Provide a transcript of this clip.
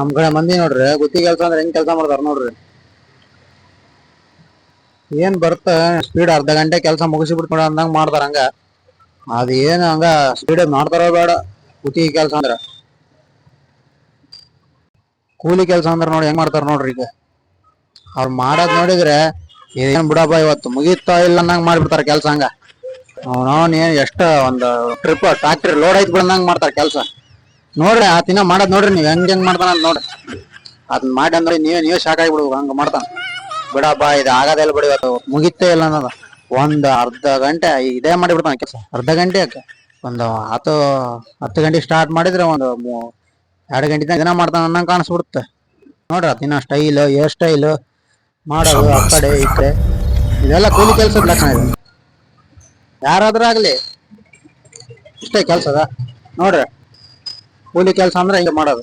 ನಮ್ ಕಡೆ ಮಂದಿ ನೋಡ್ರಿ, ಗುತ್ತಿ ಕೆಲಸ ಅಂದ್ರೆ ಹೆಂಗ್ ಕೆಲಸ ಮಾಡ್ತಾರ ನೋಡ್ರಿ. ಏನ್ ಬರ್ತ ಸ್ಪೀಡ್ ಅರ್ಧ ಗಂಟೆ ಕೆಲಸ ಮುಗಿಸಿ ಬಿಡ್ತಾರ ಅಂದಂಗ ಮಾಡ್ತಾರ ಹಂಗ. ಅದೇನು ಹಂಗ ಸ್ಪೀಡ್ ಮಾಡ್ತಾರೋ ಬೇಡ ಗುತ್ತಿಗೆ ಕೆಲಸ ಅಂದ್ರ. ಕೂಲಿ ಕೆಲಸ ಅಂದ್ರ ನೋಡಿ ಹೆಂಗ್ ಮಾಡ್ತಾರ ನೋಡ್ರಿ ಈಗ. ಅವ್ರು ಮಾಡೋದ್ ನೋಡಿದ್ರೆ, ಏನ್ ಬಿಡಪ್ಪ ಇವತ್ತು, ಮುಗೀತಾ ಇಲ್ಲ ಅನ್ನಂಗ್ ಮಾಡ್ಬಿಡ್ತಾರ ಕೆಲಸ ಹಂಗ. ಅವನವನ್ ಏನ್ ಎಷ್ಟ ಒಂದ್ ಟ್ರಿಪ್ ಟ್ರಾಕ್ಟರ್ ಲೋಡ್ ಐತ್ ಬಿಡಂದಂಗ್ ಮಾಡ್ತಾರ ಕೆಲಸ. ನೋಡ್ರಿ, ಆ ತಿನ್ನ ಮಾಡೋದ್ ನೋಡ್ರಿ, ನೀವ್ ಹೆಂಗ್ ಹೆಂಗ್ ಮಾಡ್ತಾನ ಅಂತ ನೋಡ್ರಿ. ಅದನ್ನ ಮಾಡಿ ಅಂದ್ರೆ ನೀವೇ ನೀವೇ ಶಾಕ್ ಆಗಿಬಿಡ್ಬೇಕು, ಹಂಗ ಮಾಡ್ತಾನ. ಬಿಡಪ್ಪ, ಇದು ಆಗದೆಲ್ಲ ಬಿಡಿ ಅದು ಮುಗಿತೇ ಇಲ್ಲ ಅನ್ನೋದ. ಒಂದ್ ಅರ್ಧ ಗಂಟೆ ಇದೇ ಮಾಡಿಬಿಡ್ತಾನ ಕೆಲಸ. ಅರ್ಧ ಗಂಟೆ ಯಾಕೆ? ಒಂದು ಹತ್ತು ಹತ್ತು ಗಂಟೆ ಸ್ಟಾರ್ಟ್ ಮಾಡಿದ್ರೆ ಒಂದು ಎರಡು ಗಂಟೆ ದಿನ ಮಾಡ್ತಾನ ಅನ್ನ ಕಾಣಿಸ್ಬಿಡುತ್ತೆ. ನೋಡ್ರಿ ತಿನ್ನ ಸ್ಟೈಲ್ ಹೇರ್ ಸ್ಟೈಲ್ ಮಾಡೋದು, ಆ ಕಡೆ, ಈ ಕಡೆ. ಇದೆಲ್ಲ ಕೂಲಿ ಕೆಲ್ಸ ಯಾರಾದ್ರೂ ಆಗ್ಲಿ, ಇಷ್ಟೇ ಕೆಲಸದ. ನೋಡ್ರಿ. ಕೂಲಿ ಕೆಲಸ ಅಂದ್ರೆ ಹಿಂಗೆ ಮಾಡೋದು.